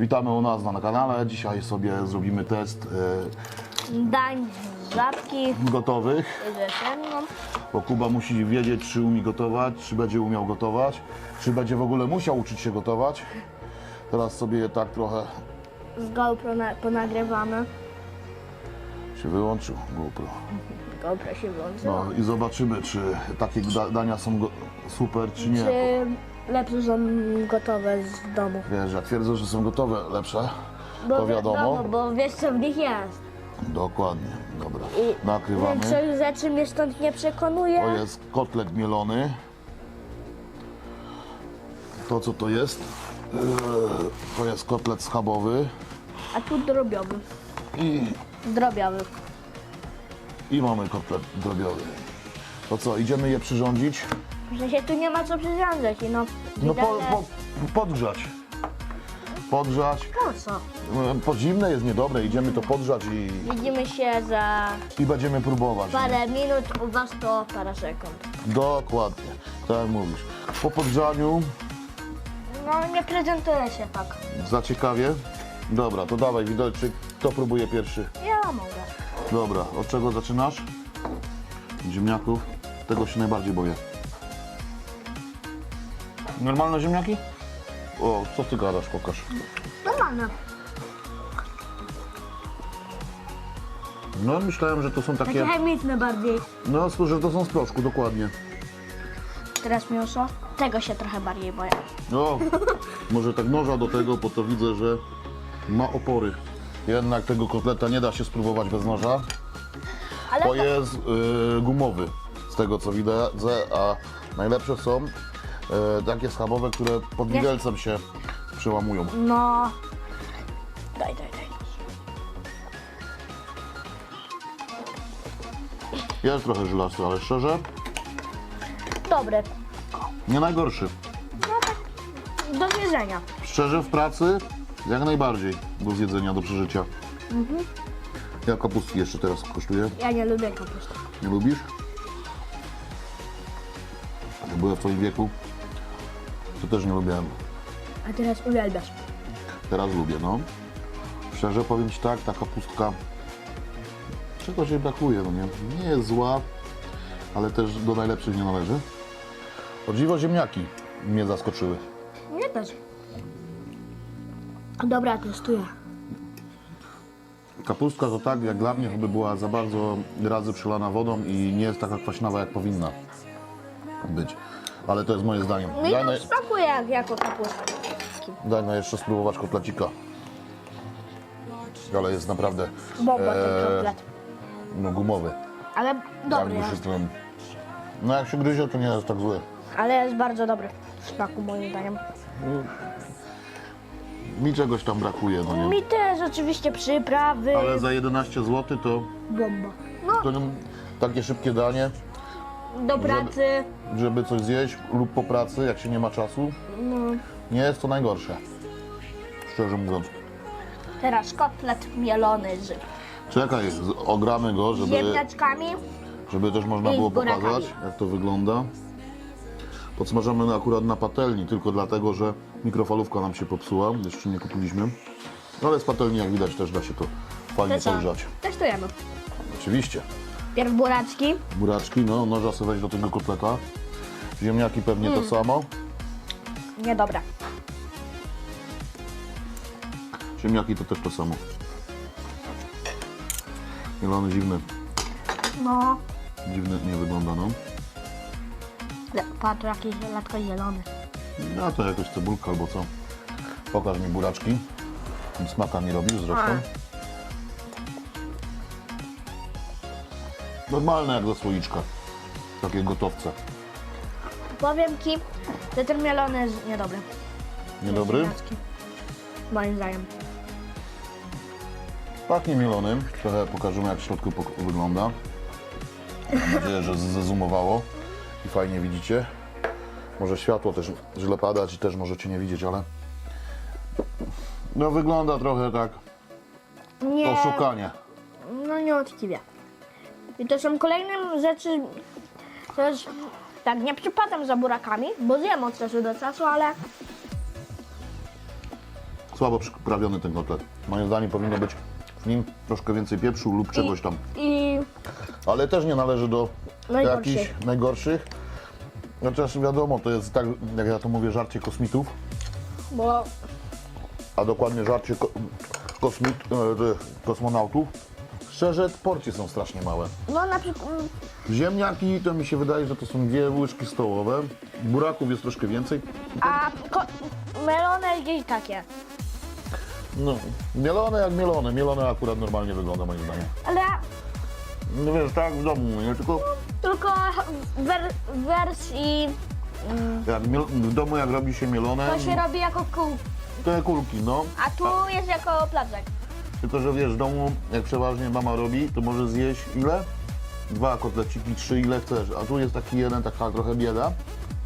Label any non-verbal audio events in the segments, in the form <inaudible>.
Witamy u nas na kanale. Dzisiaj sobie zrobimy test Dań z żabki e, gotowych. Bo Kuba musi wiedzieć, czy umie gotować, czy będzie umiał gotować, czy będzie w ogóle musiał uczyć się gotować. Teraz sobie tak trochę z GoPro na, ponagrywamy. Się wyłączył GoPro. GoPro się włączy. No i zobaczymy, czy takie da- dania są go- super, czy nie. Czy lepsze są gotowe z domu? Wiesz, jak twierdzą, że są gotowe, lepsze, to wiadomo. wiadomo, bo wiesz co w nich jest. Dokładnie, dobra. I Nakrywamy. większość rzeczy mnie stąd nie przekonuje. To jest kotlet mielony. To co to jest? Eee, To jest kotlet schabowy A tu drobiowy. i, Drobiowy. i mamy kotlet drobiowy. To co, idziemy je przyrządzić? W sensie tu nie ma co przyrządzać. No, No po, po, podgrzać. Podgrzać. Po co? E, Po zimne jest niedobre, idziemy to podgrzać i, Widzimy się za i będziemy próbować. parę minut, u was to parę sekund. Dokładnie, tak jak mówisz. Po podgrzaniu No nie prezentuje się tak. za ciekawie. Dobra, to dawaj widoczny, kto próbuje pierwszy. Ja mogę. Dobra, od czego zaczynasz? Ziemniaków. Tego się najbardziej boję. Normalne ziemniaki? O, co ty gadasz, pokaż. Normalne. No, myślałem, że to są Takie takie... chemiczne bardziej. No, że to są z proszku, dokładnie. Teraz mięso. Tego się trochę bardziej boję. O, może tak noża do tego, bo to widzę, że ma opory. Jednak tego kotleta nie da się spróbować bez noża. Ale to, jest y, gumowy, z tego co widzę, a najlepsze są y, takie schabowe, które pod widelcem się przełamują. no... Daj, daj, daj. Jest trochę żylasty, ale szczerze, Dobry. nie najgorszy. Do zjedzenia. Szczerze w pracy jak najbardziej do zjedzenia, do przeżycia. Ja kapustki jeszcze teraz kosztuję. Ja nie lubię kapusty. Nie lubisz? Jak byłem w twoim wieku, to też nie lubiłem. A teraz uwielbiasz. Teraz lubię, no. Szczerze powiem Ci tak, ta kapustka czegoś jej brakuje, no nie? Nie jest zła, ale też do najlepszych nie należy. O dziwo ziemniaki mnie zaskoczyły. Mnie też. Dobra, testuję. Kapustka to tak, jak dla mnie, chyba była za bardzo razy przelana wodą i nie jest taka kwaśnawa, jak powinna być. Ale to jest moje zdanie. No i Daj na, smakuje jak, jako kapusta. daj na jeszcze spróbować kotlecika. Ale jest naprawdę Bomba ten Eee, kotlet. no, gumowy. Ale dobry Jakby się jest. z tym... No jak się gryzie, to nie jest tak zły. Ale jest bardzo dobry w smaku moim zdaniem. Mi czegoś tam brakuje, no nie? Mi też oczywiście przyprawy. Ale za 11 zł to, Bomba. No, to nie- takie szybkie danie, do pracy. żeby coś zjeść lub po pracy, jak się nie ma czasu, No. nie jest to najgorsze. Szczerze mówiąc. Teraz kotlet mielony z Czekaj, z- ogramy go, żeby, ziemniaczkami. żeby też można I z było burakami. pokazać, jak to wygląda. Podsmażamy akurat na patelni, tylko dlatego, że mikrofalówka nam się popsuła, jeszcze nie kupiliśmy. No ale z patelni, jak widać, też da się to fajnie To co? podgrzać. Testujemy. Oczywiście. Pierw buraczki. Buraczki, no, noża sobie weź do tego kotleta. Ziemniaki pewnie to samo. Niedobre. Ziemniaki to też to samo. Mielony dziwny, No. dziwny nie wygląda, no. Le- Patrz, jakiś latko zielony. No to jakoś cebulka albo co. Pokaż mi buraczki. Smaka mi robisz zresztą. Normalne jak ze słoiczka. Takie gotowce. Powiem Ci, że ten mielony jest niedobry. Niedobry? Ziemniaczki. Moim zdaniem. Pachnie mielonym. Trochę pokażemy jak w środku pok- wygląda. Mam nadzieję, że z- zezumowało i fajnie widzicie. Może światło też źle padać i też możecie nie widzieć, ale no wygląda trochę tak Nie. oszukanie. No nieuczciwie. I to są kolejne rzeczy, też tak nie przypadam za burakami, bo zjem od czasu do czasu, ale słabo przyprawiony ten kotlet. Moim zdaniem powinno być w nim troszkę więcej pieprzu lub czegoś tam. I Ale też nie należy do Najgorszych. jakichś najgorszych. Chociaż wiadomo, to jest tak, jak ja to mówię, żarcie kosmitów, bo a dokładnie żarcie ko kosmit, e, tych kosmonautów. Szczerze, porcje są strasznie małe. no na przykład Ziemniaki to mi się wydaje, że to są dwie łyżki stołowe. Buraków jest troszkę więcej. a ko- melony gdzieś takie. No, mielone jak mielone. Mielone akurat normalnie wygląda moim zdaniem. Ale No wiesz, tak w domu, nie? Tylko tylko wer- w wersji jak miel- w domu jak robi się mielone, to się robi jako kół, te kulki, no. a tu jest jako placek. Tylko, że wiesz, w domu jak przeważnie mama robi, to może zjeść ile? Dwa kotleciki, trzy, ile chcesz. A tu jest taki jeden, taka trochę bieda.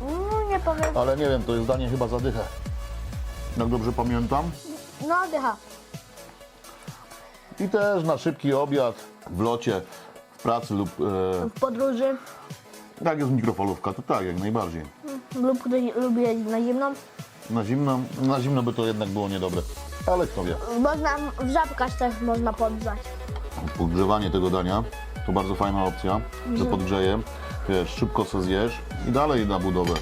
No nie powiem. Ale nie wiem, to jest danie chyba za dychę. Jak dobrze pamiętam. No dycha. I też na szybki obiad w locie, pracy lub e, W podróży jak jest mikrofalówka, to tak, jak najbardziej. lub ktoś lubi jeść na zimną. Na zimno, na zimno by to jednak było niedobre. Ale kto wie. Można w żabkach też można podgrzać. Podgrzewanie tego dania to bardzo fajna opcja, że podgrzeje, wiesz, szybko se zjesz i dalej na budowę.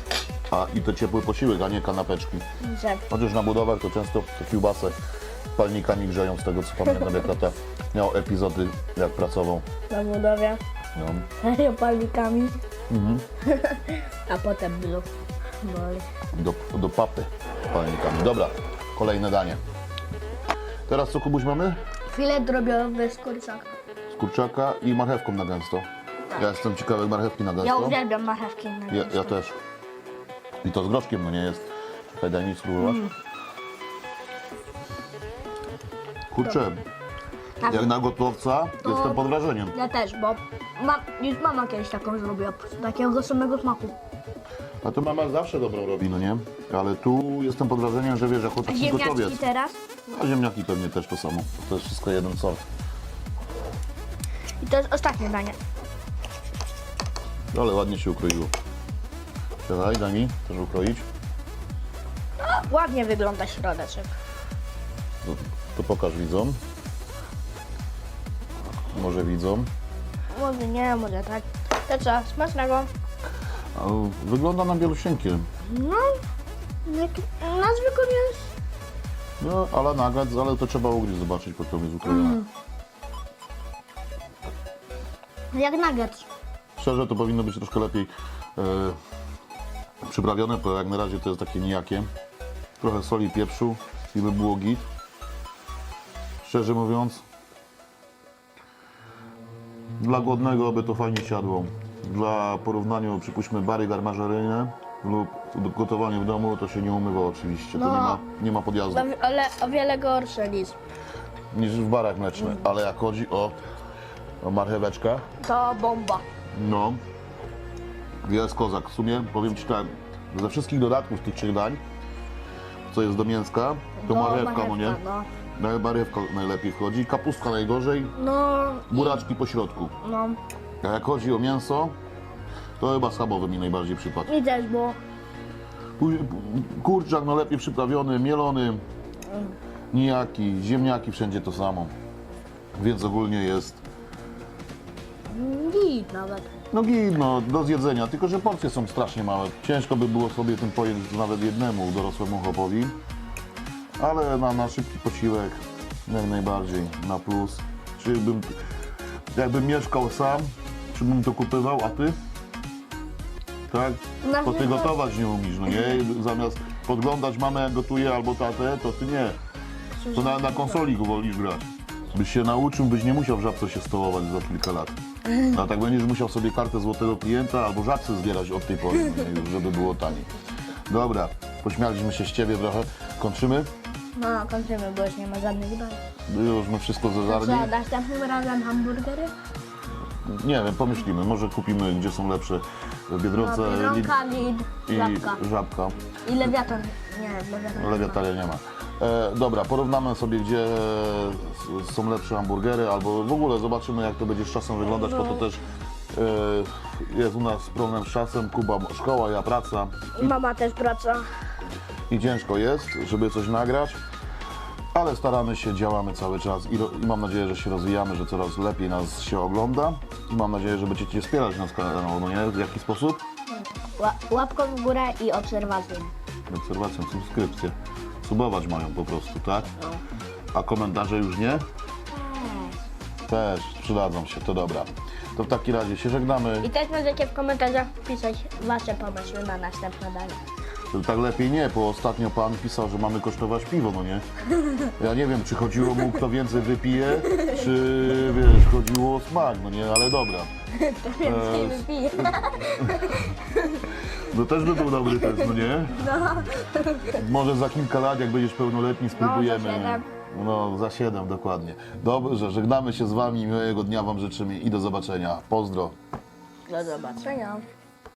A i to ciepły posiłek, a nie kanapeczki. Że Chociaż na budowach to często te palnikami grzeją, z tego co pamiętam, jak tata miał epizody, jak pracował. na budowie. No. Palnikami. A potem blue. Boli. do, do papy palnikami. Dobra, kolejne danie. Teraz co Kubuś mamy? Filet drobiowy z kurczaka. Z kurczaka i marchewką na gęsto. Ja jestem ciekawy marchewki na Ja gęsto. uwielbiam marchewki. na Ja, gęsto. ja też. I to z groszkiem, no nie jest. Czekaj, daj mi spróbować. Kurczę, Tak. jak na gotowca jestem pod wrażeniem. Ja też, bo ma, już mama kiedyś taką zrobiła, takiego samego smaku. A to mama zawsze dobrą robi, no nie? Ale tu jestem pod wrażeniem, że wiesz, jako taki Ziemniaczki gotowiec. teraz. A ziemniaki pewnie też to samo. To jest wszystko jeden sort. I to jest ostatnie danie. Ale ładnie się ukroiło. Czekaj, daj mi też ukroić. Ładnie wygląda środeczek. To, to pokaż widzom. Może widzom. Może nie, może tak. To co, smacznego. Wygląda na bielusieńkie. No, jak, na zwykłym jest. No, ale nuggets, ale to trzeba ugryźć, zobaczyć, po jest ukrojone. Jak nugget. Szczerze, to powinno być troszkę lepiej e, przyprawione, bo jak na razie to jest takie nijakie. Trochę soli, pieprzu i by było git. Szczerze mówiąc, dla głodnego by to fajnie siadło. Dla porównania, przypuśćmy, bary garmażeryjne lub gotowanie w domu, to się nie umywa oczywiście. To No. nie ma, nie ma podjazdu. Ale o wiele gorsze niż niż w barach mlecznych. Ale jak chodzi o, o marcheweczkę, to bomba. no, jest kozak. W sumie powiem Ci tak, ze wszystkich dodatków tych trzech dań, co jest do mięska, to No, marchewka, no nie? No, No, Marchewka najlepiej wchodzi, kapustka najgorzej, no, buraczki po środku. no. A jak chodzi o mięso, to chyba schabowy mi najbardziej przypadł. I też, bo Później- Kurczak no lepiej przyprawiony, mielony, nijaki, ziemniaki, wszędzie to samo. Więc ogólnie jest git nawet. No git, no, do zjedzenia, tylko że porcje są strasznie małe. Ciężko by było sobie tym pojeść nawet jednemu dorosłemu chłopowi. Ale na, na szybki posiłek jak najbardziej, na plus. Czy bym, jakbym mieszkał sam, czy bym to kupywał, a ty? Tak? Na To ty pewno- gotować nie umiesz, no nie? Zamiast podglądać mamę jak gotuje albo tatę, to ty nie. To na, na konsoli go wolisz grać. Byś się nauczył, byś nie musiał w żabce się stołować za kilka lat. <laughs> A tak będziesz musiał sobie kartę złotego klienta albo żabce zbierać od tej pory, no nie, już, żeby było taniej. Dobra, pośmialiśmy się z ciebie trochę. Kończymy? No, kończymy, bo już nie ma żadnych dań. Już my wszystko zeżarli. Co, następnym razem hamburgery? Nie wiem, pomyślimy. Może kupimy, gdzie są lepsze w Biedronce No, Biedronka, Lidl, i Żabka. Żabka. I lewiatan. Nie, lewiatan. Lewiataria nie ma. E, dobra, porównamy sobie, gdzie są lepsze hamburgery, albo w ogóle zobaczymy, jak to będzie z czasem wyglądać, bo to też e, jest u nas problem z czasem. Kuba szkoła, ja praca I mama też praca. i ciężko jest, żeby coś nagrać. Ale staramy się, działamy cały czas i, ro, i mam nadzieję, że się rozwijamy, że coraz lepiej nas się ogląda. I mam nadzieję, że będziecie wspierać nas kanał, no nie? W jaki sposób? Ła- Łapką w górę i obserwacją. Obserwacją, subskrypcję. Subować mają po prostu, tak? A komentarze już nie? Też przydadzą się, to dobra. To w takim razie się żegnamy. I też możecie w komentarzach pisać wasze pomysły na następne danie. To tak lepiej nie, bo ostatnio pan pisał, że mamy kosztować piwo, no nie? Ja nie wiem, czy chodziło mu kto więcej wypije, czy wiesz, chodziło o smak, no nie, ale dobra. Więcej Eee, wypiję. <laughs> No też by był dobry test, no nie? Może za kilka lat, jak będziesz pełnoletni, spróbujemy. siedem. No, za siedem, dokładnie. Dobrze, żegnamy się z wami, miłego dnia wam życzymy i do zobaczenia. Pozdro. Do zobaczenia.